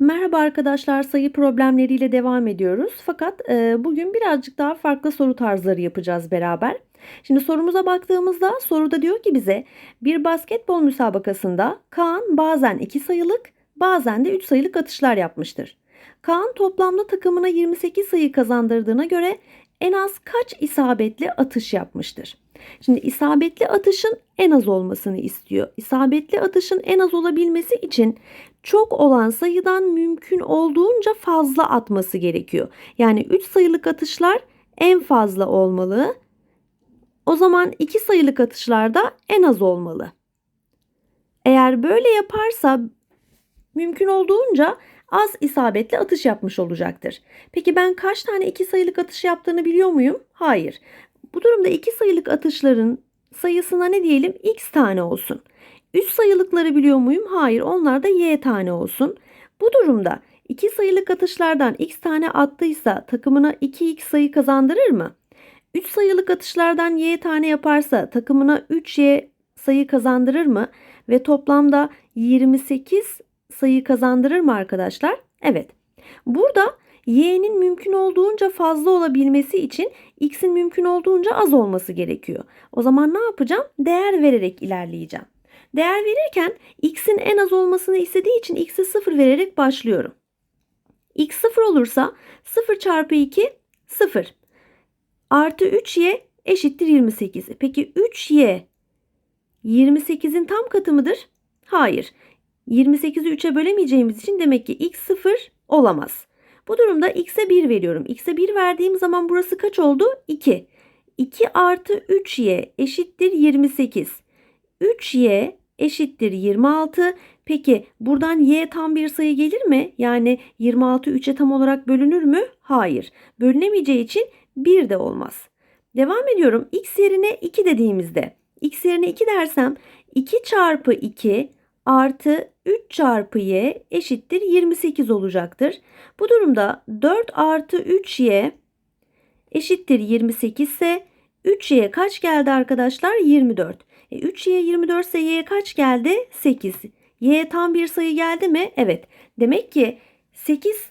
Merhaba arkadaşlar, sayı problemleriyle devam ediyoruz. Fakat e, bugün birazcık daha farklı soru tarzları yapacağız beraber. Şimdi sorumuza baktığımızda soruda diyor ki bize bir basketbol müsabakasında Kaan bazen 2 sayılık bazen de 3 sayılık atışlar yapmıştır. Kaan toplamda takımına 28 sayı kazandırdığına göre en az kaç isabetli atış yapmıştır? Şimdi isabetli atışın en az olmasını istiyor. İsabetli atışın en az olabilmesi için çok olan sayıdan mümkün olduğunca fazla atması gerekiyor. Yani 3 sayılık atışlar en fazla olmalı. O zaman 2 sayılık atışlarda en az olmalı. Eğer böyle yaparsa mümkün olduğunca az isabetli atış yapmış olacaktır. Peki ben kaç tane 2 sayılık atış yaptığını biliyor muyum? Hayır. Bu durumda 2 sayılık atışların sayısına ne diyelim? X tane olsun. 3 sayılıkları biliyor muyum? Hayır. Onlar da y tane olsun. Bu durumda 2 sayılık atışlardan x tane attıysa takımına 2x sayı kazandırır mı? 3 sayılık atışlardan y tane yaparsa takımına 3y sayı kazandırır mı? Ve toplamda 28 sayı kazandırır mı arkadaşlar? Evet. Burada y'nin mümkün olduğunca fazla olabilmesi için x'in mümkün olduğunca az olması gerekiyor. O zaman ne yapacağım? Değer vererek ilerleyeceğim. Değer verirken x'in en az olmasını istediği için x'e 0 vererek başlıyorum. x 0 olursa 0 çarpı 2 0. Artı 3y eşittir 28. Peki 3y 28'in tam katı mıdır? Hayır. 28'i 3'e bölemeyeceğimiz için demek ki x 0 olamaz. Bu durumda x'e 1 veriyorum. x'e 1 verdiğim zaman burası kaç oldu? 2. 2 artı 3y eşittir 28. 3y eşittir 26. Peki buradan y tam bir sayı gelir mi? Yani 26 3'e tam olarak bölünür mü? Hayır. Bölünemeyeceği için 1 de olmaz. Devam ediyorum. x yerine 2 dediğimizde. x yerine 2 dersem 2 çarpı 2 artı 3 çarpı y eşittir 28 olacaktır. Bu durumda 4 artı 3y eşittir 28 ise 3y kaç geldi arkadaşlar? 24. E, 3y 24 ise y kaç geldi? 8. Y tam bir sayı geldi mi? Evet. Demek ki 8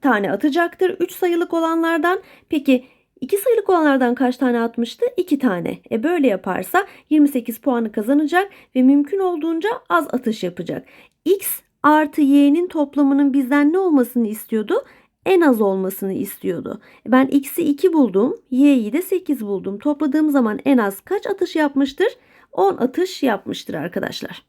tane atacaktır 3 sayılık olanlardan. Peki 2 sayılık olanlardan kaç tane atmıştı? 2 tane. E böyle yaparsa 28 puanı kazanacak ve mümkün olduğunca az atış yapacak. X artı y'nin toplamının bizden ne olmasını istiyordu? En az olmasını istiyordu. Ben x'i 2 buldum. Y'yi de 8 buldum. Topladığım zaman en az kaç atış yapmıştır? 10 atış yapmıştır arkadaşlar.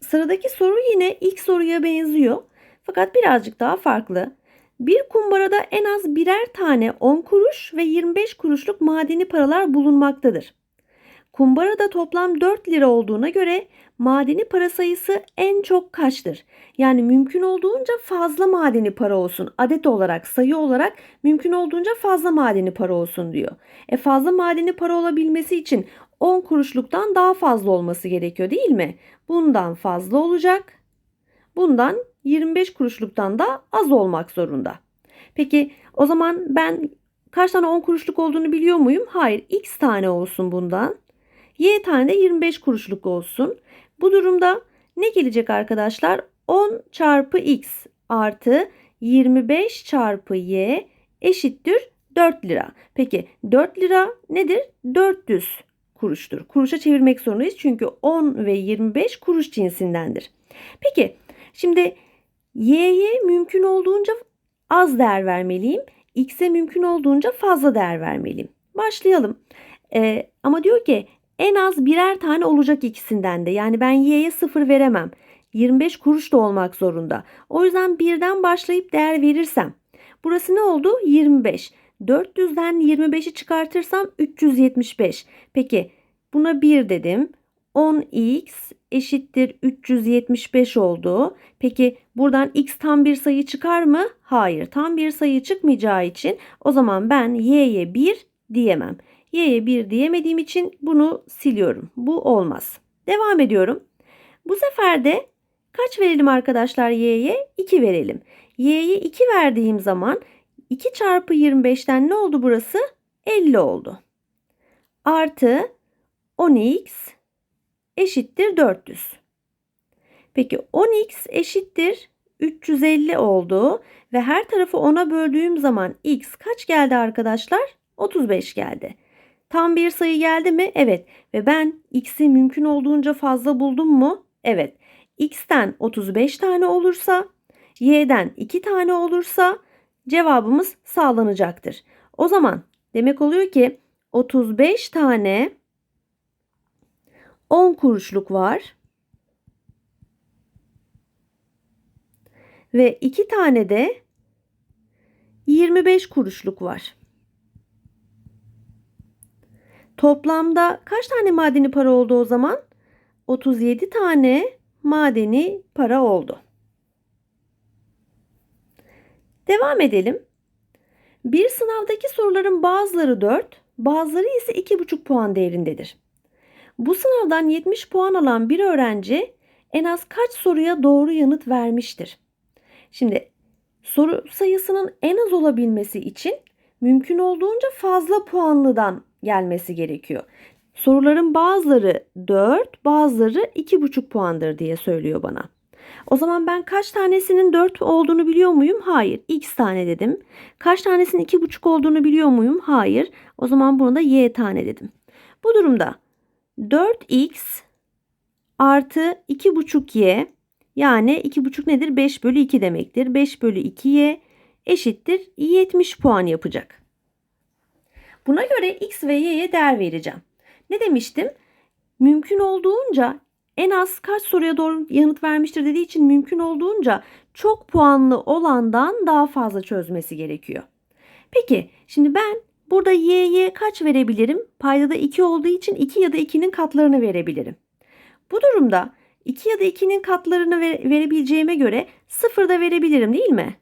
Sıradaki soru yine ilk soruya benziyor. Fakat birazcık daha farklı. Bir kumbarada en az birer tane 10 kuruş ve 25 kuruşluk madeni paralar bulunmaktadır. Kumbarada toplam 4 lira olduğuna göre madeni para sayısı en çok kaçtır? Yani mümkün olduğunca fazla madeni para olsun. Adet olarak, sayı olarak mümkün olduğunca fazla madeni para olsun diyor. E fazla madeni para olabilmesi için 10 kuruşluktan daha fazla olması gerekiyor değil mi? Bundan fazla olacak. Bundan 25 kuruşluktan da az olmak zorunda. Peki o zaman ben kaç tane 10 kuruşluk olduğunu biliyor muyum? Hayır. X tane olsun bundan. Y tane de 25 kuruşluk olsun. Bu durumda ne gelecek arkadaşlar? 10 çarpı X artı 25 çarpı Y eşittir 4 lira. Peki 4 lira nedir? 400 kuruştur. Kuruşa çevirmek zorundayız çünkü 10 ve 25 kuruş cinsindendir. Peki şimdi Y'ye mümkün olduğunca az değer vermeliyim. X'e mümkün olduğunca fazla değer vermeliyim. Başlayalım. Ee, ama diyor ki en az birer tane olacak ikisinden de. Yani ben y'ye 0 veremem. 25 kuruş da olmak zorunda. O yüzden birden başlayıp değer verirsem. Burası ne oldu? 25. 400'den 25'i çıkartırsam 375. Peki buna 1 dedim. 10x eşittir 375 oldu. Peki buradan x tam bir sayı çıkar mı? Hayır tam bir sayı çıkmayacağı için o zaman ben y'ye 1 diyemem. Y'ye 1 diyemediğim için bunu siliyorum. Bu olmaz. Devam ediyorum. Bu sefer de kaç verelim arkadaşlar Y'ye? 2 verelim. Y'ye 2 verdiğim zaman 2 çarpı 25'ten ne oldu burası? 50 oldu. Artı 10x eşittir 400. Peki 10x eşittir 350 oldu ve her tarafı 10'a böldüğüm zaman x kaç geldi arkadaşlar? 35 geldi. Tam bir sayı geldi mi? Evet. Ve ben x'i mümkün olduğunca fazla buldum mu? Evet. x'ten 35 tane olursa, y'den 2 tane olursa cevabımız sağlanacaktır. O zaman demek oluyor ki 35 tane 10 kuruşluk var. Ve 2 tane de 25 kuruşluk var. Toplamda kaç tane madeni para oldu o zaman? 37 tane madeni para oldu. Devam edelim. Bir sınavdaki soruların bazıları 4, bazıları ise 2,5 puan değerindedir. Bu sınavdan 70 puan alan bir öğrenci en az kaç soruya doğru yanıt vermiştir? Şimdi soru sayısının en az olabilmesi için mümkün olduğunca fazla puanlıdan gelmesi gerekiyor. Soruların bazıları 4, bazıları 2,5 puandır diye söylüyor bana. O zaman ben kaç tanesinin 4 olduğunu biliyor muyum? Hayır. X tane dedim. Kaç tanesinin 2,5 olduğunu biliyor muyum? Hayır. O zaman bunu da Y tane dedim. Bu durumda 4X artı 2,5Y yani 2,5 nedir? 5 bölü 2 demektir. 5 bölü 2Y eşittir 70 puan yapacak. Buna göre X ve Y'ye değer vereceğim. Ne demiştim? Mümkün olduğunca en az kaç soruya doğru yanıt vermiştir dediği için mümkün olduğunca çok puanlı olandan daha fazla çözmesi gerekiyor. Peki şimdi ben burada y'ye kaç verebilirim? Paydada 2 olduğu için 2 ya da 2'nin katlarını verebilirim. Bu durumda 2 ya da 2'nin katlarını verebileceğime göre 0 da verebilirim değil mi?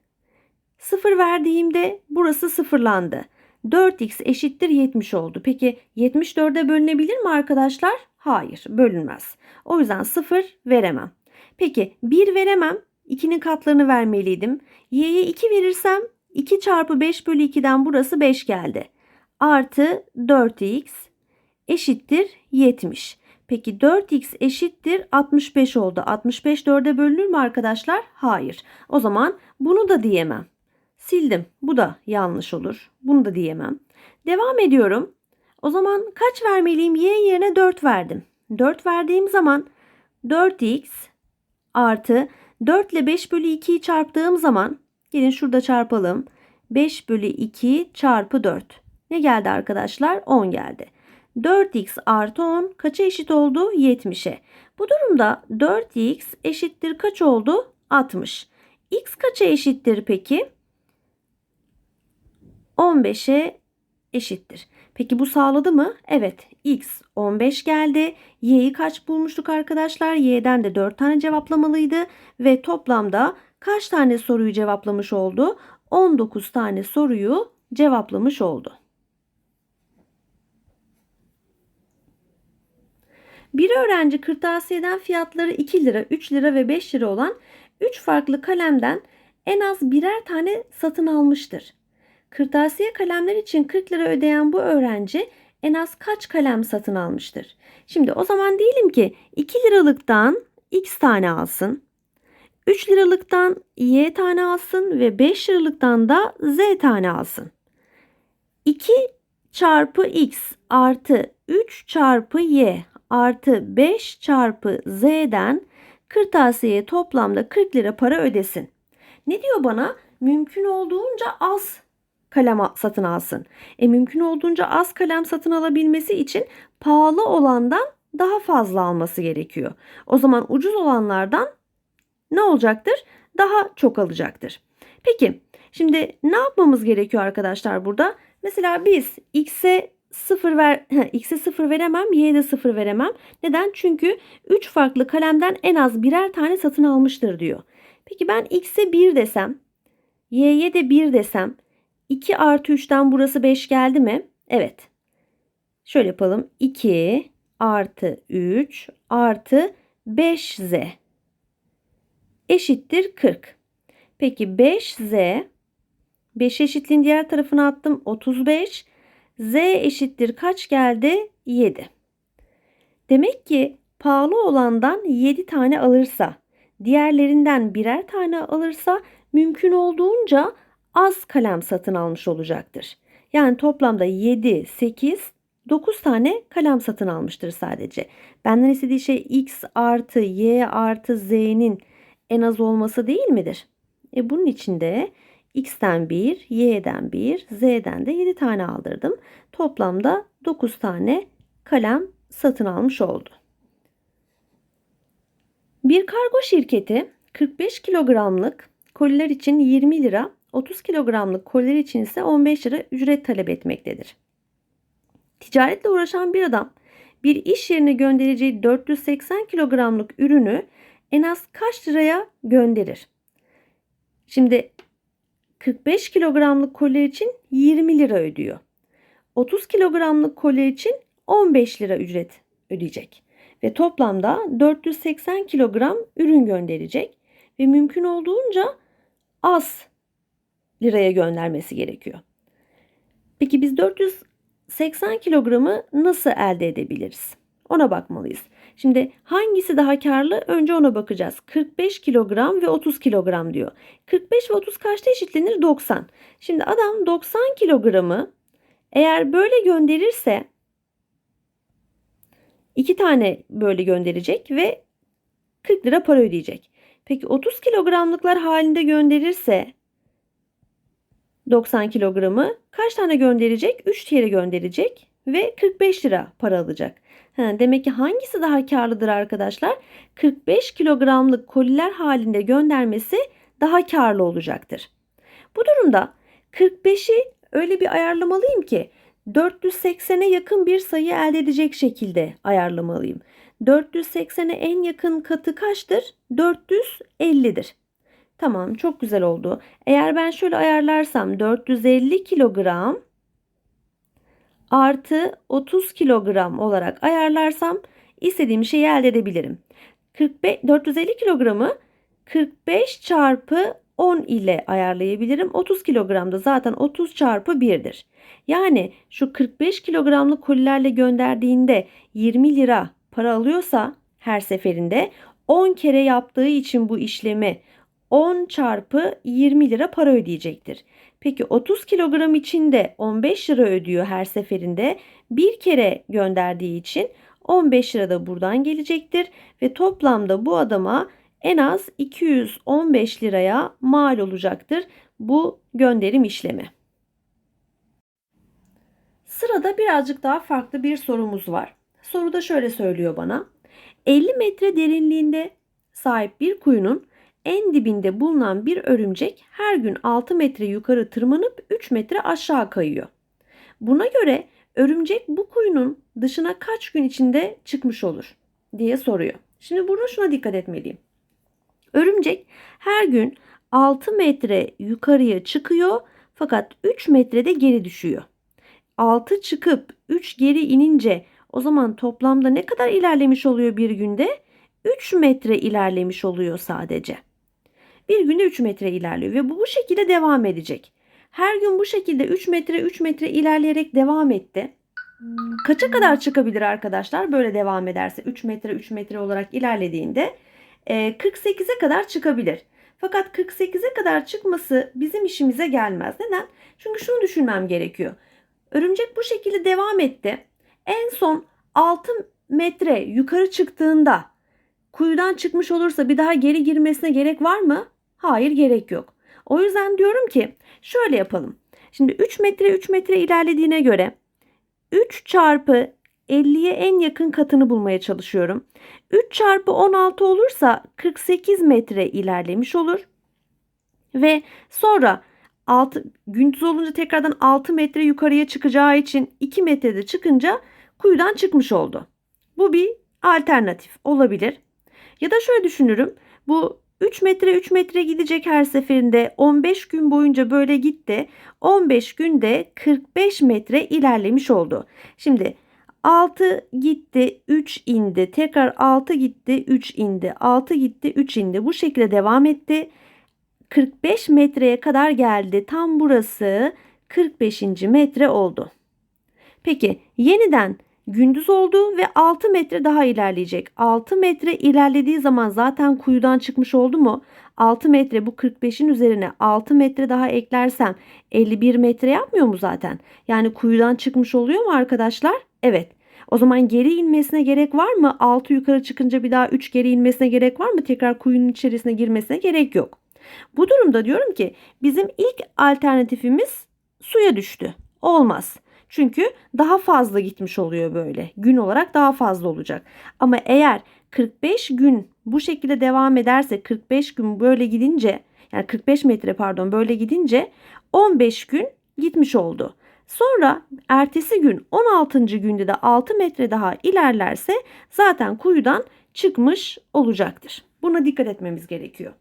0 verdiğimde burası sıfırlandı. 4x eşittir 70 oldu. Peki 74'e bölünebilir mi arkadaşlar? Hayır bölünmez. O yüzden 0 veremem. Peki 1 veremem. 2'nin katlarını vermeliydim. Y'ye 2 verirsem 2 çarpı 5 bölü 2'den burası 5 geldi. Artı 4x eşittir 70. Peki 4x eşittir 65 oldu. 65 4'e bölünür mü arkadaşlar? Hayır. O zaman bunu da diyemem. Sildim. Bu da yanlış olur. Bunu da diyemem. Devam ediyorum. O zaman kaç vermeliyim? Y yerine 4 verdim. 4 verdiğim zaman 4x artı 4 ile 5 bölü 2'yi çarptığım zaman gelin şurada çarpalım. 5 bölü 2 çarpı 4. Ne geldi arkadaşlar? 10 geldi. 4x artı 10 kaça eşit oldu? 70'e. Bu durumda 4x eşittir kaç oldu? 60. x kaça eşittir peki? 15'e eşittir. Peki bu sağladı mı? Evet. X 15 geldi. Y'yi kaç bulmuştuk arkadaşlar? Y'den de 4 tane cevaplamalıydı. Ve toplamda kaç tane soruyu cevaplamış oldu? 19 tane soruyu cevaplamış oldu. Bir öğrenci kırtasiyeden fiyatları 2 lira, 3 lira ve 5 lira olan 3 farklı kalemden en az birer tane satın almıştır. Kırtasiye kalemler için 40 lira ödeyen bu öğrenci en az kaç kalem satın almıştır? Şimdi o zaman diyelim ki 2 liralıktan x tane alsın. 3 liralıktan y tane alsın ve 5 liralıktan da z tane alsın. 2 çarpı x artı 3 çarpı y artı 5 çarpı z'den kırtasiyeye toplamda 40 lira para ödesin. Ne diyor bana? Mümkün olduğunca az kalem satın alsın. E mümkün olduğunca az kalem satın alabilmesi için pahalı olandan daha fazla alması gerekiyor. O zaman ucuz olanlardan ne olacaktır? Daha çok alacaktır. Peki şimdi ne yapmamız gerekiyor arkadaşlar burada? Mesela biz x'e 0 ver x'e 0 veremem, y'ye de 0 veremem. Neden? Çünkü 3 farklı kalemden en az birer tane satın almıştır diyor. Peki ben x'e 1 desem, y'ye de 1 desem 2 artı 3'ten burası 5 geldi mi? Evet. Şöyle yapalım. 2 artı 3 artı 5z eşittir 40. Peki 5z 5 eşitliğin diğer tarafına attım. 35. z eşittir kaç geldi? 7. Demek ki pahalı olandan 7 tane alırsa diğerlerinden birer tane alırsa mümkün olduğunca az kalem satın almış olacaktır. Yani toplamda 7, 8, 9 tane kalem satın almıştır sadece. Benden istediği şey x artı y artı z'nin en az olması değil midir? E bunun içinde x'ten 1, y'den 1, z'den de 7 tane aldırdım. Toplamda 9 tane kalem satın almış oldu. Bir kargo şirketi 45 kilogramlık koliler için 20 lira, 30 kilogramlık koliler için ise 15 lira ücret talep etmektedir. Ticaretle uğraşan bir adam bir iş yerine göndereceği 480 kilogramlık ürünü en az kaç liraya gönderir? Şimdi 45 kilogramlık koliler için 20 lira ödüyor. 30 kilogramlık koliler için 15 lira ücret ödeyecek. Ve toplamda 480 kilogram ürün gönderecek. Ve mümkün olduğunca az liraya göndermesi gerekiyor. Peki biz 480 kilogramı nasıl elde edebiliriz? Ona bakmalıyız. Şimdi hangisi daha karlı? Önce ona bakacağız. 45 kilogram ve 30 kilogram diyor. 45 ve 30 kaçta eşitlenir? 90. Şimdi adam 90 kilogramı eğer böyle gönderirse iki tane böyle gönderecek ve 40 lira para ödeyecek. Peki 30 kilogramlıklar halinde gönderirse 90 kilogramı kaç tane gönderecek? 3 kere gönderecek ve 45 lira para alacak. Ha, demek ki hangisi daha karlıdır arkadaşlar? 45 kilogramlık koliler halinde göndermesi daha karlı olacaktır. Bu durumda 45'i öyle bir ayarlamalıyım ki 480'e yakın bir sayı elde edecek şekilde ayarlamalıyım. 480'e en yakın katı kaçtır? 450'dir. Tamam çok güzel oldu. Eğer ben şöyle ayarlarsam 450 kilogram artı 30 kilogram olarak ayarlarsam istediğim şeyi elde edebilirim. 45, 450 kilogramı 45 çarpı 10 ile ayarlayabilirim. 30 kilogramda zaten 30 çarpı 1'dir. Yani şu 45 kilogramlık kolilerle gönderdiğinde 20 lira para alıyorsa her seferinde 10 kere yaptığı için bu işlemi 10 çarpı 20 lira para ödeyecektir. Peki 30 kilogram için de 15 lira ödüyor her seferinde. Bir kere gönderdiği için 15 lira da buradan gelecektir ve toplamda bu adama en az 215 liraya mal olacaktır bu gönderim işlemi. Sırada birazcık daha farklı bir sorumuz var. Soruda şöyle söylüyor bana. 50 metre derinliğinde sahip bir kuyunun en dibinde bulunan bir örümcek her gün 6 metre yukarı tırmanıp 3 metre aşağı kayıyor. Buna göre örümcek bu kuyunun dışına kaç gün içinde çıkmış olur diye soruyor. Şimdi burada şuna dikkat etmeliyim. Örümcek her gün 6 metre yukarıya çıkıyor fakat 3 metrede geri düşüyor. 6 çıkıp 3 geri inince o zaman toplamda ne kadar ilerlemiş oluyor bir günde? 3 metre ilerlemiş oluyor sadece. Bir günde 3 metre ilerliyor ve bu bu şekilde devam edecek. Her gün bu şekilde 3 metre 3 metre ilerleyerek devam etti. Kaça kadar çıkabilir arkadaşlar böyle devam ederse 3 metre 3 metre olarak ilerlediğinde 48'e kadar çıkabilir. Fakat 48'e kadar çıkması bizim işimize gelmez. Neden? Çünkü şunu düşünmem gerekiyor. Örümcek bu şekilde devam etti. En son 6 metre yukarı çıktığında kuyudan çıkmış olursa bir daha geri girmesine gerek var mı? Hayır gerek yok. O yüzden diyorum ki şöyle yapalım. Şimdi 3 metre 3 metre ilerlediğine göre 3 çarpı 50'ye en yakın katını bulmaya çalışıyorum. 3 çarpı 16 olursa 48 metre ilerlemiş olur. Ve sonra 6, gündüz olunca tekrardan 6 metre yukarıya çıkacağı için 2 metrede çıkınca kuyudan çıkmış oldu. Bu bir alternatif olabilir. Ya da şöyle düşünürüm. Bu 3 metre 3 metre gidecek her seferinde 15 gün boyunca böyle gitti. 15 günde 45 metre ilerlemiş oldu. Şimdi 6 gitti 3 indi tekrar 6 gitti 3 indi 6 gitti 3 indi bu şekilde devam etti. 45 metreye kadar geldi tam burası 45. metre oldu. Peki yeniden gündüz oldu ve 6 metre daha ilerleyecek. 6 metre ilerlediği zaman zaten kuyudan çıkmış oldu mu? 6 metre bu 45'in üzerine 6 metre daha eklersem 51 metre yapmıyor mu zaten? Yani kuyudan çıkmış oluyor mu arkadaşlar? Evet. O zaman geri inmesine gerek var mı? 6 yukarı çıkınca bir daha 3 geri inmesine gerek var mı? Tekrar kuyunun içerisine girmesine gerek yok. Bu durumda diyorum ki bizim ilk alternatifimiz suya düştü. Olmaz. Çünkü daha fazla gitmiş oluyor böyle. Gün olarak daha fazla olacak. Ama eğer 45 gün bu şekilde devam ederse 45 gün böyle gidince yani 45 metre pardon böyle gidince 15 gün gitmiş oldu. Sonra ertesi gün 16. günde de 6 metre daha ilerlerse zaten kuyudan çıkmış olacaktır. Buna dikkat etmemiz gerekiyor.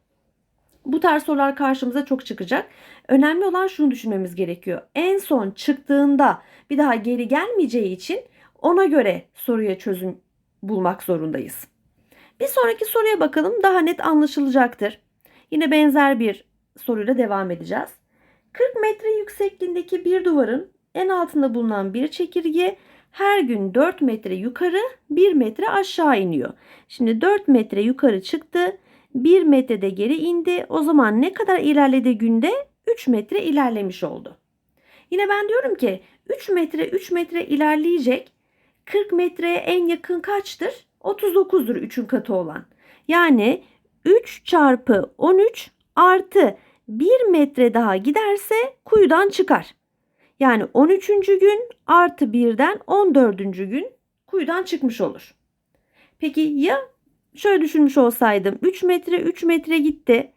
Bu tarz sorular karşımıza çok çıkacak. Önemli olan şunu düşünmemiz gerekiyor. En son çıktığında bir daha geri gelmeyeceği için ona göre soruya çözüm bulmak zorundayız. Bir sonraki soruya bakalım daha net anlaşılacaktır. Yine benzer bir soruyla devam edeceğiz. 40 metre yüksekliğindeki bir duvarın en altında bulunan bir çekirge her gün 4 metre yukarı 1 metre aşağı iniyor. Şimdi 4 metre yukarı çıktı 1 metrede geri indi. O zaman ne kadar ilerledi günde? 3 metre ilerlemiş oldu. Yine ben diyorum ki 3 metre 3 metre ilerleyecek. 40 metreye en yakın kaçtır? 39'dur 3'ün katı olan. Yani 3 çarpı 13 artı 1 metre daha giderse kuyudan çıkar. Yani 13. gün artı 1'den 14. gün kuyudan çıkmış olur. Peki ya şöyle düşünmüş olsaydım 3 metre 3 metre gitti.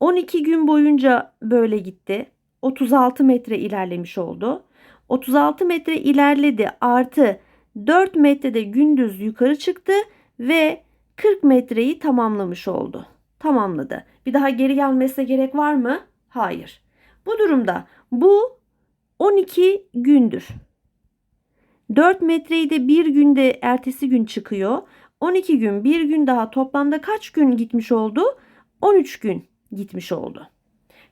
12 gün boyunca böyle gitti. 36 metre ilerlemiş oldu. 36 metre ilerledi artı 4 metrede gündüz yukarı çıktı ve 40 metreyi tamamlamış oldu. Tamamladı. Bir daha geri gelmesine gerek var mı? Hayır. Bu durumda bu 12 gündür. 4 metreyi de bir günde ertesi gün çıkıyor. 12 gün bir gün daha toplamda kaç gün gitmiş oldu? 13 gün gitmiş oldu.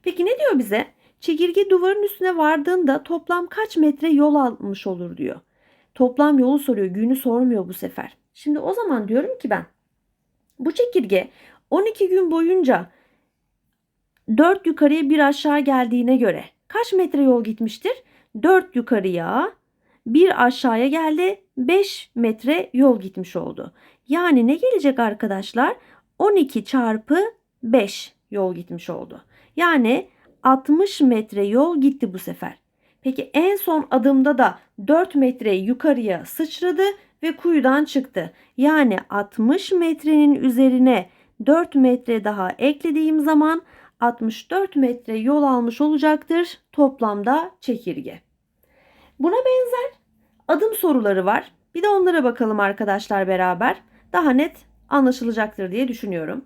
Peki ne diyor bize? Çekirge duvarın üstüne vardığında toplam kaç metre yol almış olur diyor. Toplam yolu soruyor, günü sormuyor bu sefer. Şimdi o zaman diyorum ki ben bu çekirge 12 gün boyunca 4 yukarıya bir aşağı geldiğine göre kaç metre yol gitmiştir? 4 yukarıya bir aşağıya geldi 5 metre yol gitmiş oldu. Yani ne gelecek arkadaşlar? 12 çarpı 5 yol gitmiş oldu. Yani 60 metre yol gitti bu sefer. Peki en son adımda da 4 metre yukarıya sıçradı ve kuyudan çıktı. Yani 60 metrenin üzerine 4 metre daha eklediğim zaman 64 metre yol almış olacaktır toplamda çekirge. Buna benzer adım soruları var. Bir de onlara bakalım arkadaşlar beraber. Daha net anlaşılacaktır diye düşünüyorum.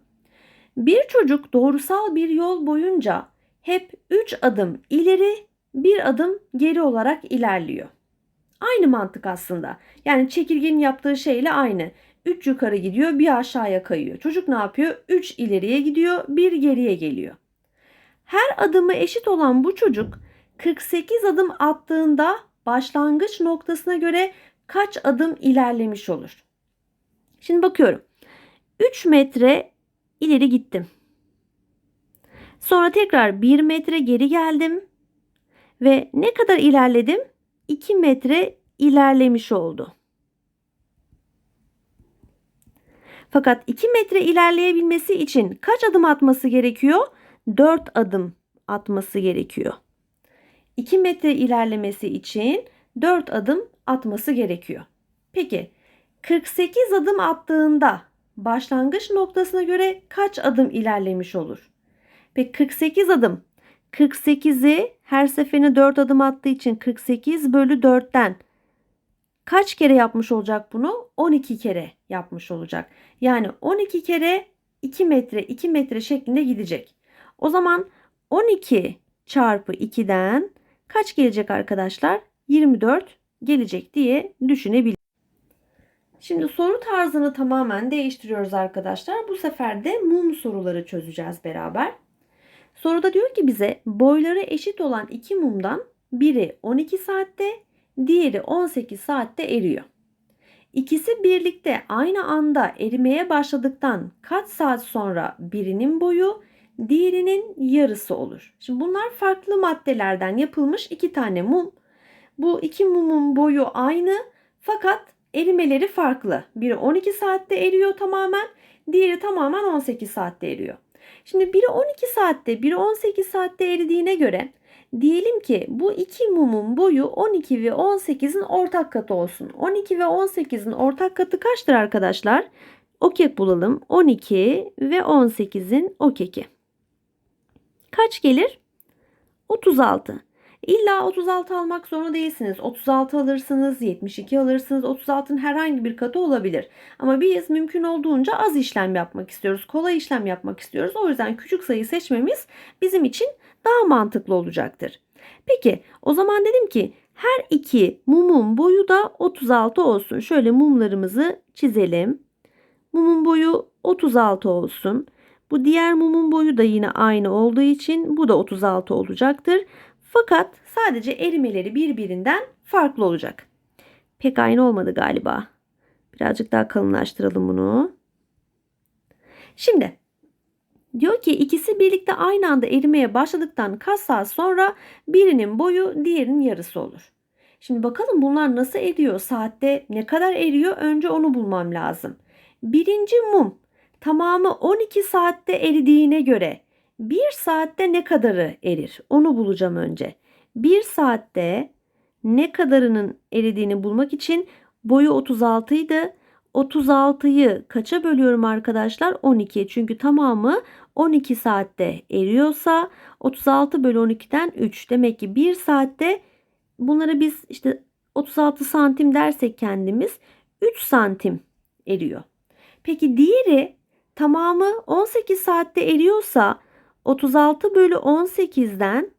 Bir çocuk doğrusal bir yol boyunca hep 3 adım ileri, bir adım geri olarak ilerliyor. Aynı mantık aslında. Yani çekirgenin yaptığı şeyle aynı. 3 yukarı gidiyor, bir aşağıya kayıyor. Çocuk ne yapıyor? 3 ileriye gidiyor, bir geriye geliyor. Her adımı eşit olan bu çocuk 48 adım attığında başlangıç noktasına göre kaç adım ilerlemiş olur? Şimdi bakıyorum. 3 metre ileri gittim. Sonra tekrar 1 metre geri geldim. Ve ne kadar ilerledim? 2 metre ilerlemiş oldu. Fakat 2 metre ilerleyebilmesi için kaç adım atması gerekiyor? 4 adım atması gerekiyor. 2 metre ilerlemesi için 4 adım atması gerekiyor. Peki 48 adım attığında başlangıç noktasına göre kaç adım ilerlemiş olur? Peki 48 adım 48'i her seferine 4 adım attığı için 48 bölü 4'ten kaç kere yapmış olacak bunu? 12 kere yapmış olacak. Yani 12 kere 2 metre 2 metre şeklinde gidecek. O zaman 12 çarpı 2'den kaç gelecek arkadaşlar? 24 gelecek diye düşünebiliriz. Şimdi soru tarzını tamamen değiştiriyoruz arkadaşlar. Bu sefer de mum soruları çözeceğiz beraber. Soruda diyor ki bize boyları eşit olan iki mumdan biri 12 saatte, diğeri 18 saatte eriyor. İkisi birlikte aynı anda erimeye başladıktan kaç saat sonra birinin boyu diğerinin yarısı olur. Şimdi bunlar farklı maddelerden yapılmış iki tane mum. Bu iki mumun boyu aynı fakat erimeleri farklı. Biri 12 saatte eriyor tamamen, diğeri tamamen 18 saatte eriyor. Şimdi biri 12 saatte, biri 18 saatte eridiğine göre diyelim ki bu iki mumun boyu 12 ve 18'in ortak katı olsun. 12 ve 18'in ortak katı kaçtır arkadaşlar? Okek bulalım. 12 ve 18'in okeki. Kaç gelir? 36. İlla 36 almak zorunda değilsiniz. 36 alırsınız, 72 alırsınız. 36'ın herhangi bir katı olabilir. Ama biz mümkün olduğunca az işlem yapmak istiyoruz. Kolay işlem yapmak istiyoruz. O yüzden küçük sayı seçmemiz bizim için daha mantıklı olacaktır. Peki o zaman dedim ki her iki mumun boyu da 36 olsun. Şöyle mumlarımızı çizelim. Mumun boyu 36 olsun. Bu diğer mumun boyu da yine aynı olduğu için bu da 36 olacaktır. Fakat sadece erimeleri birbirinden farklı olacak. Pek aynı olmadı galiba. Birazcık daha kalınlaştıralım bunu. Şimdi diyor ki ikisi birlikte aynı anda erimeye başladıktan kaç saat sonra birinin boyu diğerinin yarısı olur. Şimdi bakalım bunlar nasıl eriyor? Saatte ne kadar eriyor? Önce onu bulmam lazım. Birinci mum tamamı 12 saatte eridiğine göre 1 saatte ne kadarı erir? Onu bulacağım önce. 1 saatte ne kadarının eridiğini bulmak için boyu 36 idi. 36'yı kaça bölüyorum arkadaşlar? 12. Çünkü tamamı 12 saatte eriyorsa 36 bölü 12'den 3. Demek ki 1 saatte bunları biz işte 36 santim dersek kendimiz 3 santim eriyor. Peki diğeri tamamı 18 saatte eriyorsa 36 bölü 18'den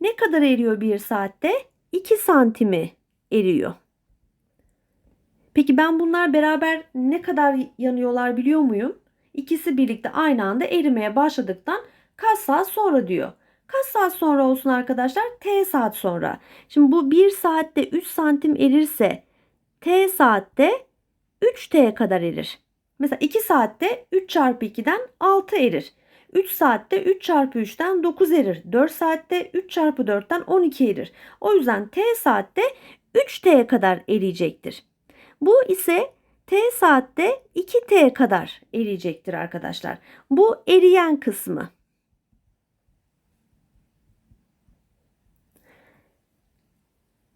ne kadar eriyor bir saatte? 2 santimi eriyor. Peki ben bunlar beraber ne kadar yanıyorlar biliyor muyum? İkisi birlikte aynı anda erimeye başladıktan kaç saat sonra diyor. Kaç saat sonra olsun arkadaşlar? T saat sonra. Şimdi bu 1 saatte 3 santim erirse T saatte 3T kadar erir. Mesela 2 saatte 3 çarpı 2'den 6 erir. 3 saatte 3 çarpı 3'ten 9 erir. 4 saatte 3 çarpı 4'ten 12 erir. O yüzden T saatte 3T kadar eriyecektir. Bu ise T saatte 2T kadar eriyecektir arkadaşlar. Bu eriyen kısmı.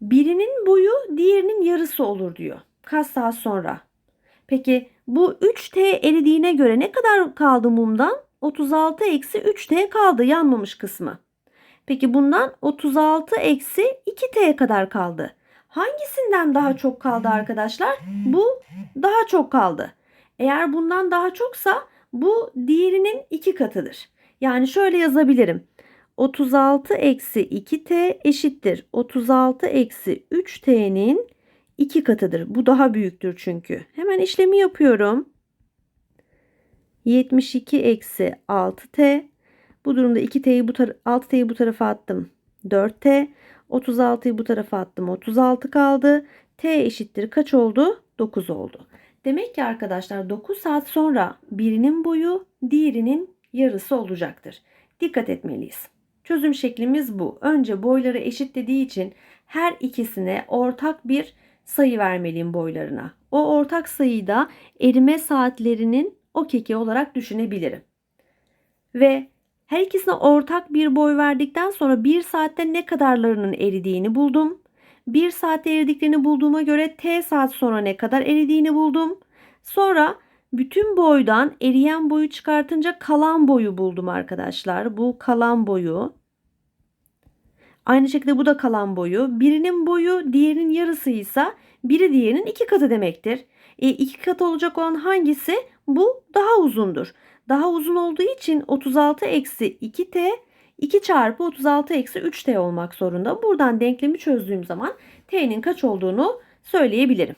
Birinin boyu diğerinin yarısı olur diyor. Kaç saat sonra? Peki bu 3T eridiğine göre ne kadar kaldı mumdan? 36 eksi 3T kaldı yanmamış kısmı. Peki bundan 36 eksi 2T kadar kaldı. Hangisinden daha çok kaldı arkadaşlar? Bu daha çok kaldı. Eğer bundan daha çoksa bu diğerinin iki katıdır. Yani şöyle yazabilirim. 36 eksi 2t eşittir. 36 eksi 3t'nin 2 katıdır. Bu daha büyüktür çünkü. Hemen işlemi yapıyorum. 72 eksi 6t. Bu durumda 2t'yi bu 6t'yi bu tarafa attım. 4t. 36'yı bu tarafa attım. 36 kaldı. T eşittir kaç oldu? 9 oldu. Demek ki arkadaşlar 9 saat sonra birinin boyu diğerinin yarısı olacaktır. Dikkat etmeliyiz. Çözüm şeklimiz bu. Önce boyları eşitlediği için her ikisine ortak bir sayı vermeliyim boylarına. O ortak sayıyı da erime saatlerinin o keki olarak düşünebilirim. Ve her ikisine ortak bir boy verdikten sonra bir saatte ne kadarlarının eridiğini buldum. Bir saatte eridiklerini bulduğuma göre t saat sonra ne kadar eridiğini buldum. Sonra bütün boydan eriyen boyu çıkartınca kalan boyu buldum arkadaşlar. Bu kalan boyu. Aynı şekilde bu da kalan boyu. Birinin boyu diğerinin yarısıysa biri diğerinin iki katı demektir. E, iki katı olacak olan hangisi? Bu daha uzundur. Daha uzun olduğu için 36 eksi 2t 2 çarpı 36 eksi 3t olmak zorunda. Buradan denklemi çözdüğüm zaman t'nin kaç olduğunu söyleyebilirim.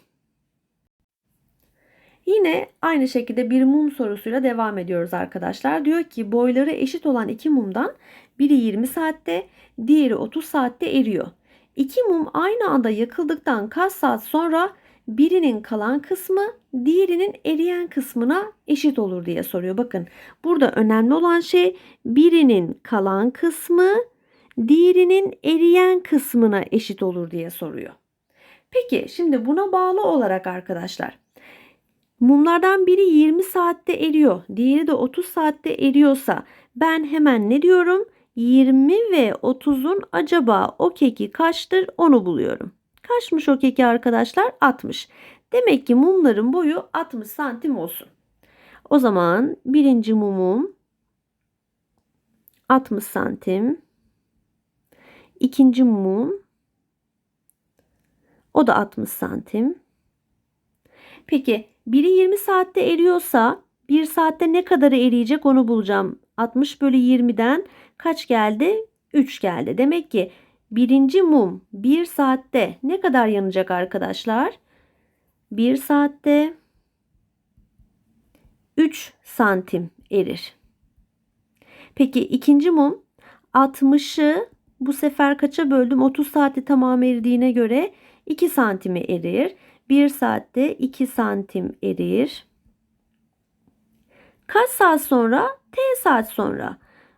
Yine aynı şekilde bir mum sorusuyla devam ediyoruz arkadaşlar. Diyor ki boyları eşit olan iki mumdan biri 20 saatte, diğeri 30 saatte eriyor. İki mum aynı anda yakıldıktan kaç saat sonra birinin kalan kısmı diğerinin eriyen kısmına eşit olur diye soruyor. Bakın burada önemli olan şey birinin kalan kısmı diğerinin eriyen kısmına eşit olur diye soruyor. Peki şimdi buna bağlı olarak arkadaşlar mumlardan biri 20 saatte eriyor, diğeri de 30 saatte eriyorsa ben hemen ne diyorum? 20 ve 30'un acaba o keki kaçtır onu buluyorum. Kaçmış o keki arkadaşlar? 60. Demek ki mumların boyu 60 santim olsun. O zaman birinci mumum 60 santim. İkinci mumum o da 60 santim. Peki biri 20 saatte eriyorsa 1 saatte ne kadar eriyecek onu bulacağım. 60 bölü 20'den kaç geldi? 3 geldi. Demek ki birinci mum 1 saatte ne kadar yanacak arkadaşlar? 1 saatte 3 santim erir. Peki ikinci mum 60'ı bu sefer kaça böldüm? 30 saati tamam eridiğine göre 2 santime erir. 1 saatte 2 santim erir. Kaç saat sonra? T saat sonra.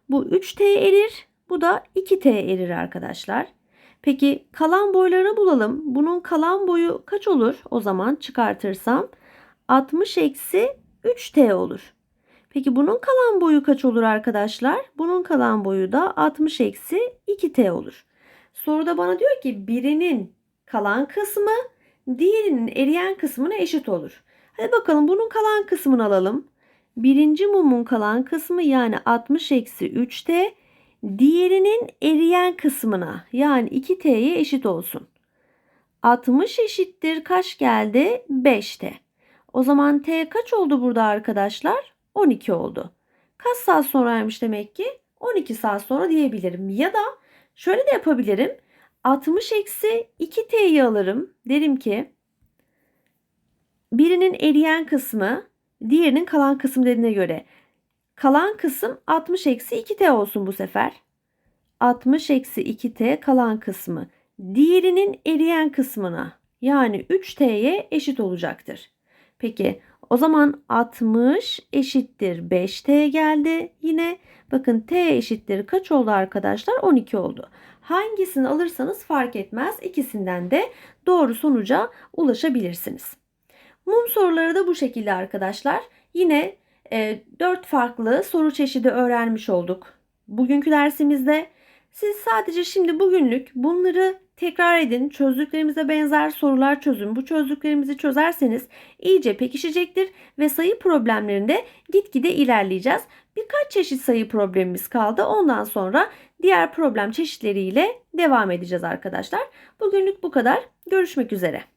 Bu 3T erir. Bu da 2T erir arkadaşlar. Peki kalan boylarını bulalım. Bunun kalan boyu kaç olur? O zaman çıkartırsam 60 eksi 3T olur. Peki bunun kalan boyu kaç olur arkadaşlar? Bunun kalan boyu da 60 eksi 2T olur. Soruda bana diyor ki birinin kalan kısmı diğerinin eriyen kısmına eşit olur. Hadi bakalım bunun kalan kısmını alalım. Birinci mumun kalan kısmı yani 60 eksi 3T diğerinin eriyen kısmına yani 2T'ye eşit olsun. 60 eşittir kaç geldi? 5T. O zaman T kaç oldu burada arkadaşlar? 12 oldu. Kaç saat sonraymış demek ki? 12 saat sonra diyebilirim. Ya da şöyle de yapabilirim. 60 eksi 2T'yi alırım. Derim ki birinin eriyen kısmı diğerinin kalan kısmı dediğine göre kalan kısım 60 eksi 2T olsun bu sefer. 60 eksi 2T kalan kısmı diğerinin eriyen kısmına yani 3T'ye eşit olacaktır. Peki o zaman 60 eşittir 5T geldi. Yine bakın T eşittir kaç oldu arkadaşlar? 12 oldu. Hangisini alırsanız fark etmez. İkisinden de doğru sonuca ulaşabilirsiniz. Mum soruları da bu şekilde arkadaşlar. Yine e, 4 farklı soru çeşidi öğrenmiş olduk. Bugünkü dersimizde siz sadece şimdi bugünlük bunları tekrar edin. Çözdüklerimize benzer sorular çözün. Bu çözdüklerimizi çözerseniz iyice pekişecektir ve sayı problemlerinde gitgide ilerleyeceğiz. Birkaç çeşit sayı problemimiz kaldı. Ondan sonra diğer problem çeşitleriyle devam edeceğiz arkadaşlar. Bugünlük bu kadar. Görüşmek üzere.